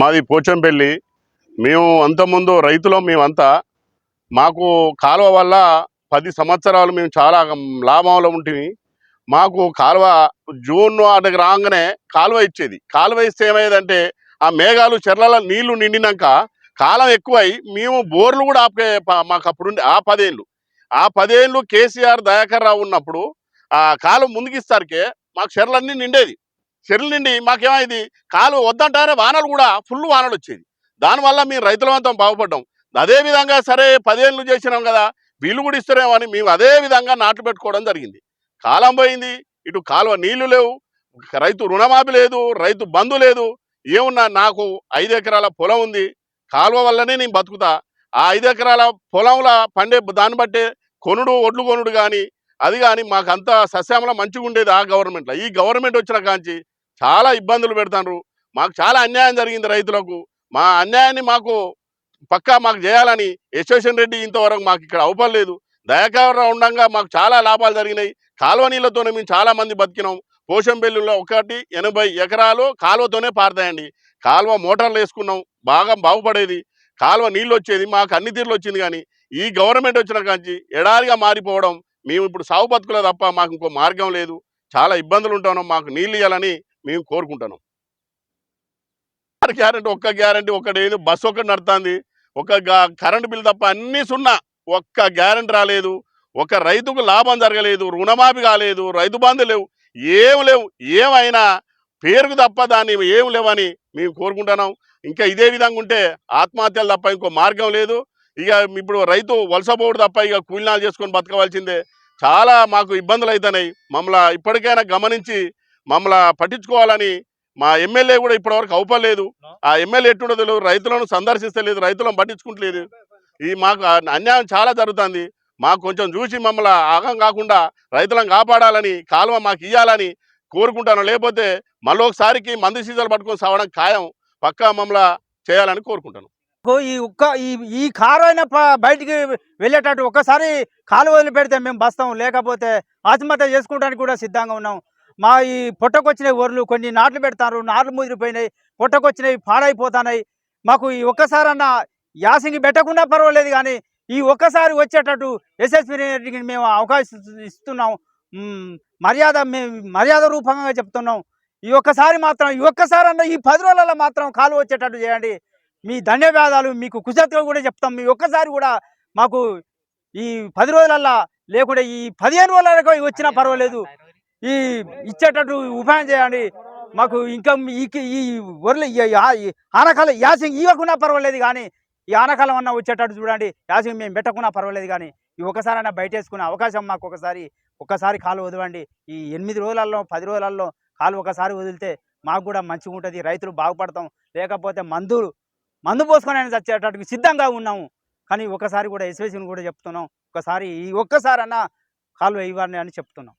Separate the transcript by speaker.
Speaker 1: మాది పోచంపల్లి. మేము అంతకుముందు రైతులం మేమంతా. మాకు కాలువ వల్ల పది సంవత్సరాలు మేము చాలా లాభంలో ఉంటుంది మాకు కాలువ జూన్ అటుకు రాగానే కాలువ ఇచ్చేది. కాలువ ఇస్తే ఏమయ్యేదంటే ఆ మేఘాలు చెర్లలో నీళ్ళు నిండినాక కాలం ఎక్కువై మేము బోర్లు కూడా ఆపే మాకు అప్పుడు ఆ పదేళ్ళు. ఆ పదేళ్ళు కేసీఆర్ దయాకర్ రావు ఉన్నప్పుడు ఆ కాలం ముందుకిస్తారికే మాకు చెర్లన్నీ నిండేది. చెర్లు నిండి మాకేమైంది? కాలు వద్దంటారే వానలు కూడా ఫుల్ వానలు వచ్చేది. దానివల్ల మేము రైతులమంతం బాగుపడ్డాం. అదే విధంగా సరే పదేళ్ళు చేసినాం కదా వీళ్ళు కూడా ఇస్తారేమో అని మేము అదే విధంగా నాట్లు పెట్టుకోవడం జరిగింది. కాలం పోయింది ఇటు కాలువ నీళ్ళు లేవు రైతు రుణమాఫీ లేదు రైతు బంధు లేదు. ఏమున్నా నాకు ఐదు ఎకరాల పొలం ఉంది కాలువ వల్లనే నేను బతుకుతా. ఆ ఐదు ఎకరాల పొలంలో పండే దాన్ని బట్టే కొనుడు ఒడ్లు కొనుడు కానీ అది కానీ మాకంతా సస్యామలం మంచిగా ఉండేది ఆ గవర్నమెంట్లో. ఈ గవర్నమెంట్ వచ్చిన కాంచి చాలా ఇబ్బందులు పెడతారు మాకు చాలా అన్యాయం జరిగింది రైతులకు. మా అన్యాయాన్ని మాకు పక్కా మాకు చేయాలని యశ్వేషన్ రెడ్డి ఇంతవరకు మాకు ఇక్కడ అవపడలేదు. దయాకర ఉండగా మాకు చాలా లాభాలు జరిగినాయి. కాలువ నీళ్ళతోనే మేము చాలా మంది బతికినాం. పోషంపల్లిలో ఒకటి ఎనభై ఎకరాలు కాలువతోనే పారుతాయండి. కాలువ మోటార్లు వేసుకున్నాం. బాగా బాగుపడేది. కాలువ నీళ్ళు వచ్చేది మాకు అన్ని తీర్లు వచ్చింది కానీ ఈ గవర్నమెంట్ వచ్చిన కాంచి ఎడారిగా మారిపోవడం మేము ఇప్పుడు సాగు బతుకులే తప్ప మాకు ఇంకో మార్గం లేదు. చాలా ఇబ్బందులు ఉంటాం. మాకు నీళ్ళు ఇవ్వాలని మేము కోరుకుంటున్నాం. గ్యారంటీ ఒక్క గ్యారంటీ ఒకటి ఏదో బస్సు ఒకటి నడుతుంది. ఒక కరెంటు బిల్ తప్ప అన్ని సున్నా. ఒక్క గ్యారంటీ రాలేదు. ఒక రైతుకు లాభం జరగలేదు. రుణమాఫీ కాలేదు. రైతు బంధు లేవు. ఏం లేవు. ఏమైనా పేరుకు తప్ప దాన్ని ఏం లేవని మేము కోరుకుంటున్నాం. ఇంకా ఇదే విధంగా ఉంటే ఆత్మహత్యలు తప్ప ఇంకో మార్గం లేదు. ఇక ఇప్పుడు రైతు వలసపోడు తప్ప ఇక కూలినాలు చేసుకొని బతకవలసిందే. చాలా మాకు ఇబ్బందులు అవుతున్నాయి మమ్మల్ని ఇప్పటికైనా గమనించి మమ్మల్ని పట్టించుకోవాలని మా ఎమ్మెల్యే కూడా ఇప్పటివరకు అవపలేదు ఆ ఎమ్మెల్యే ఎట్టుండో తెలియదు రైతులను సందర్శిస్తలేదు రైతులను పట్టించుకుంటలేదు. ఈ మాకు అన్యాయం చాలా జరుగుతుంది. మాకు కొంచెం చూసి మమ్మల్ని ఆగం కాకుండా రైతులను కాపాడాలని కాలువ మాకు ఇవ్వాలని కోరుకుంటాను. లేకపోతే మళ్ళీ ఒకసారికి మందు సీజన్లు పట్టుకొని సావడం ఖాయం. పక్కా మమ్మల్ని చేయాలని కోరుకుంటాను.
Speaker 2: ఈ ఒక్క ఈ ఈ కారు అయినా బయటికి వెళ్ళేటట్టు ఒక్కసారి కాలు వదిలి పెడితే మేము బస్తాం. లేకపోతే ఆత్మహత్య చేసుకోవడానికి కూడా సిద్ధంగా ఉన్నాం. మా ఈ పొట్టకొచ్చిన ఒర్లు కొన్ని నాట్లు పెడతారు నాట్లు ముదిరిపోయినాయి పొట్టకొచ్చినాయి పాడైపోతున్నాయి మాకు ఈ ఒక్కసారన్నా యాసింగి పెట్టకుండా పర్వాలేదు కానీ ఈ ఒక్కసారి వచ్చేటట్టు ఎస్ఎస్పీ రెడ్డికి మేము అవకాశం ఇస్తున్నాం. మర్యాద మేము మర్యాద రూపంగా చెప్తున్నాం. ఈ ఒక్కసారి మాత్రం ఈ ఒక్కసారన్నా ఈ పది రోజులలో మాత్రం కాలు వచ్చేటట్టు చేయండి. మీ ధన్యవాదాలు మీకు కృతజ్ఞతలు కూడా చెప్తాం. మీ ఒక్కసారి కూడా మాకు ఈ పది రోజులల్లా లేకుంటే ఈ పదిహేను రోజులకు వచ్చినా పర్వాలేదు. ఈ ఇచ్చేటట్టు ఉపాయం చేయండి. మాకు ఇంకా ఈ ఈ వరలు ఆనకాలం యాసింగ్ ఇవ్వకున్నా పర్వాలేదు కానీ ఈ ఆనకాలం అన్న వచ్చేటట్టు చూడండి. యాసింగ్ మేము పెట్టకున్నా పర్వాలేదు కానీ ఈ ఒకసారైనా బయట వేసుకునే అవకాశం మాకు ఒకసారి ఒకసారి కాలు వదవండి. ఈ ఎనిమిది రోజులలో పది రోజులలో కాలు ఒకసారి వదిలితే మాకు కూడా మంచిగా ఉంటుంది. రైతులు బాగుపడతాం. లేకపోతే మందులు మందు పోసుకొని అయినా చచ్చేటట్టుకు సిద్ధంగా ఉన్నాము. కానీ ఒకసారి కూడా ఎస్వేసిని కూడా చెప్తున్నాం. ఒకసారి ఈ ఒక్కసారన్నా కాలు కాలువ ఇవ్వండి అని చెప్తున్నాం.